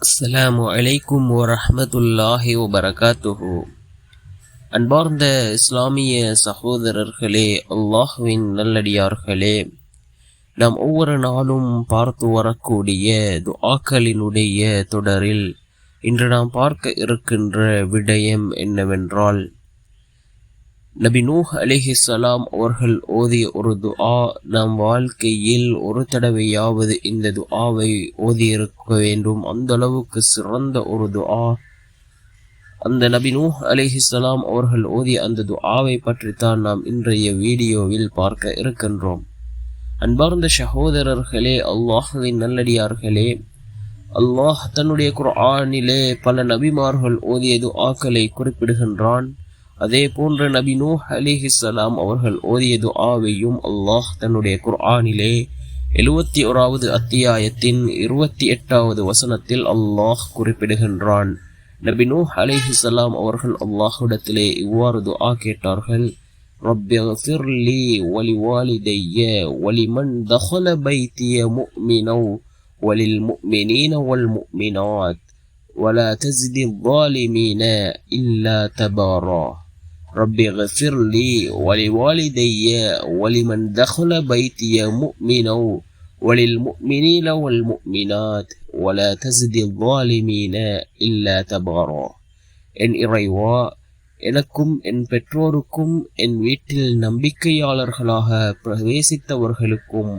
அஸ்ஸலாமு அலைக்கும் வரமத்துல்லாஹி வபரகாத்துஹு. அன்பார்ந்த இஸ்லாமிய சகோதரர்களே அல்லாஹ்வின் நல்லடியார்களே நாம் ஒவ்வொரு நாளும் பார்த்து வரக்கூடிய துஆக்களினுடைய தொடரில் இன்று நாம் பார்க்க இருக்கின்ற விடயம் என்னவென்றால் நபி நூஹ் சலாம் அவர்கள் ஓதிய ஒரு துஆ நம் வாழ்க்கையில் ஒரு தடவையாவது இந்த துஆவை ஓதியிருக்க வேண்டும். அந்த அளவுக்கு சிறந்த ஒரு துஆ. அந்த நபி நூஹ் சலாம் அவர்கள் ஓதிய அந்த துஆவை பற்றித்தான் நாம் இன்றைய வீடியோவில் பார்க்க இருக்கின்றோம். அன்பார்ந்த சகோதரர்களே அல்லாஹுவின் நல்லடியார்களே அல்லாஹ் தன்னுடைய குர்ஆனிலே பல நபிமார்கள் ஓதிய துஆக்களை குறிப்பிடுகின்றான். அதே போன்ற நபி நூஹ் அலிஹிஸ்ஸலாம் அவர்கள் ஓதிய துஆவையும் அல்லாஹ் தன்னுடைய குர்ஆனிலே எழுவத்தி ஓராவது அத்தியாயத்தின் இருபத்தி எட்டாவது வசனத்தில் அல்லாஹ் குறிப்பிடுகின்றான் நபி நூஹ் அலிஹிஸ்ஸலாம் அவர்கள் அல்லாஹ்விடத்திலே இவ்வாறு துஆ கேட்டார்கள் رب اغفر لي ولوالدي ولمن دخل بيتي مؤمنا وللمؤمنين والمؤمنات ولا تزد الظالمين إلا تبارا رب اغفر لي ولوالدي ولمن دخل بيتي مؤمنا وللمؤمنين والمؤمنات ولا تزد الظالمين إلا تبارا என் இறைவா எனக்கும் என் பெற்றோருக்கும் என் வீட்டில் நம்பிக்கையாளர்களாக பிரவேசித்தவர்களுக்கும்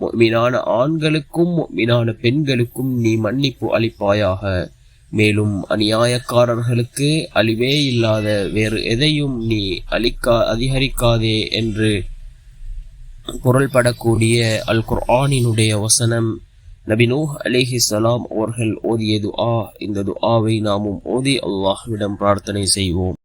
மீனான ஆண்களுக்கும் மீனான பெண்களுக்கும் நீ மன்னிப்பு அளிப்பாயாக மேலும் அநியாயக்காரர்களுக்கு அழிவே இல்லாத வேறு எதையும் நீ அழிக்கா அதிகரிக்காதே என்று குரல்படக்கூடிய அல் குர்ஆனினுடைய வசனம் நபினூஹ் அலிஹி சலாம் அவர்கள் ஓதிய துஆ. இந்த துஆவை நாமும் ஓதி அல்லாஹ்விடம் பிரார்த்தனை செய்வோம்.